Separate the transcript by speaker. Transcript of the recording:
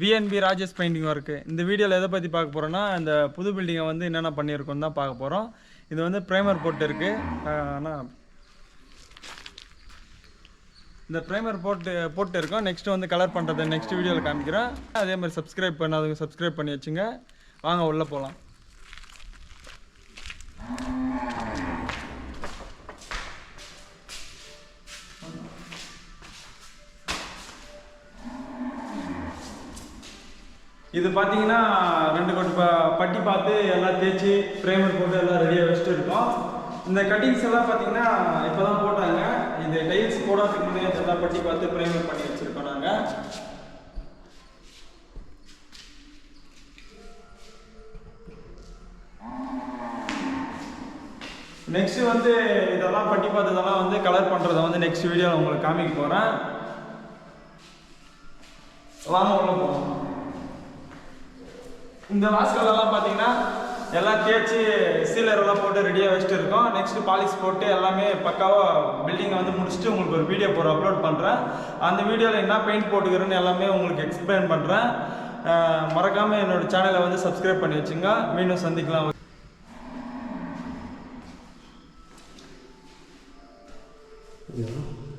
Speaker 1: VNB Rajesh painting work இந்த வீடியோவில் எதை பற்றி பார்க்க போகிறோன்னா இந்த புது பில்டிங்கை வந்து என்னென்ன பண்ணியிருக்கோம் தான் பார்க்க போகிறோம் இது வந்து ப்ரைமர் போட்டு இருக்குது ஆனால் இந்த ப்ரைமர் போட்டு போட்டு இருக்கோம். நெக்ஸ்ட்டு வந்து கலர் பண்ணுறதை நெக்ஸ்ட் வீடியோவில் காமிக்கிறேன். அதே மாதிரி சப்ஸ்கிரைப் பண்ணாதவங்க சப்ஸ்கிரைப் பண்ணி வச்சுங்க. வாங்க உள்ளே போகலாம் இது பார்த்தீங்கன்னா ரெண்டு கோடி ப பட்டி பார்த்து எல்லாம் தேய்ச்சி ஃப்ரேமர் போட்டு எல்லாம் ரெடியாக வச்சுட்டு இருக்கோம். இந்த கட்டிங்ஸ் எல்லாம் பார்த்தீங்கன்னா இப்போ தான் போட்டாங்க. இந்த டைல்ஸ் போடாதுக்கு முன்னாடி எல்லாம் பட்டி பார்த்து ஃப்ரேமர் பண்ணி வச்சுருக்கோம் நாங்கள் நெக்ஸ்ட் வந்து இதெல்லாம் பட்டி பார்த்ததெல்லாம் வந்து கலர் பண்ணுறதை வந்து நெக்ஸ்ட் வீடியோவில் உங்களுக்கு காமிக்க போகிறேன் வாங்க உள்ள போகலாம் இந்த வாஸ்கல்லாம் பார்த்தீங்கன்னா எல்லாம் தேய்ச்சி சீலர் எல்லாம் போட்டு ரெடியாக வச்சுட்டு இருக்கோம். நெக்ஸ்ட்டு பாலிஷ் போட்டு எல்லாமே பக்காவாக பில்டிங்கை வந்து முடிச்சுட்டு உங்களுக்கு ஒரு வீடியோ போகிற அப்லோட் பண்ணுறேன் அந்த வீடியோவில் என்ன பெயிண்ட் போட்டுக்கிறேன்னு எல்லாமே உங்களுக்கு எக்ஸ்பிளைன் பண்ணுறேன் மறக்காமல் என்னோட சேனலை வந்து சப்ஸ்கிரைப் பண்ணி வச்சுங்க. மீண்டும் சந்திக்கலாம். Yeah.